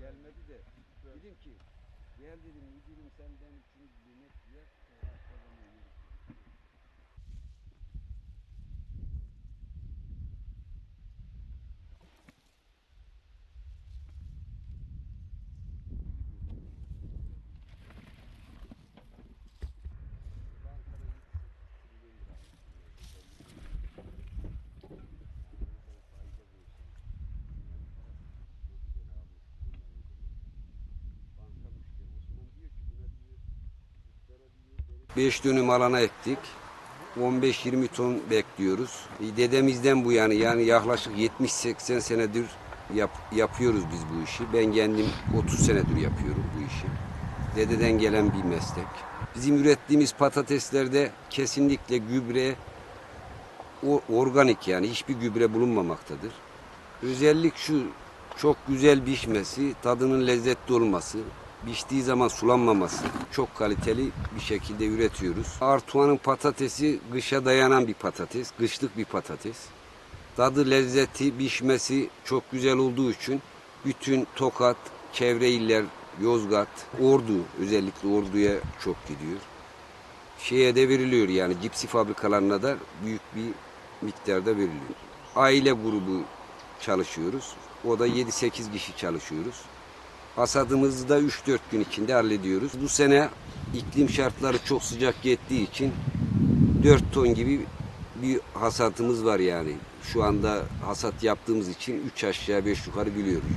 Gelmedi de dedim ki gel dedim müdürüm senden üçüncü yemek yer. 5 dönüm alana ektik. 15-20 ton bekliyoruz. E, dedemizden bu yani yani yaklaşık 70-80 senedir yap, yapıyoruz biz bu işi. Ben kendim 30 senedir yapıyorum bu işi. Dededen gelen bir meslek. Bizim ürettiğimiz patateslerde kesinlikle gübre organik yani hiçbir gübre bulunmamaktadır. Özellik şu çok güzel pişmesi, tadının lezzetli olması, piştiği zaman sulanmaması çok kaliteli bir şekilde üretiyoruz. Artuan'ın patatesi kışa dayanan bir patates, kışlık bir patates. Tadı, lezzeti, pişmesi çok güzel olduğu için bütün Tokat, çevre iller, Yozgat, Ordu özellikle Ordu'ya çok gidiyor. Şeye de veriliyor yani cipsi fabrikalarına da büyük bir miktarda veriliyor. Aile grubu çalışıyoruz. O da 7-8 kişi çalışıyoruz. Hasadımızı da 3-4 gün içinde hallediyoruz. Bu sene iklim şartları çok sıcak gittiği için 4 ton gibi bir hasatımız var yani. Şu anda hasat yaptığımız için 3 aşağı 5 yukarı biliyoruz.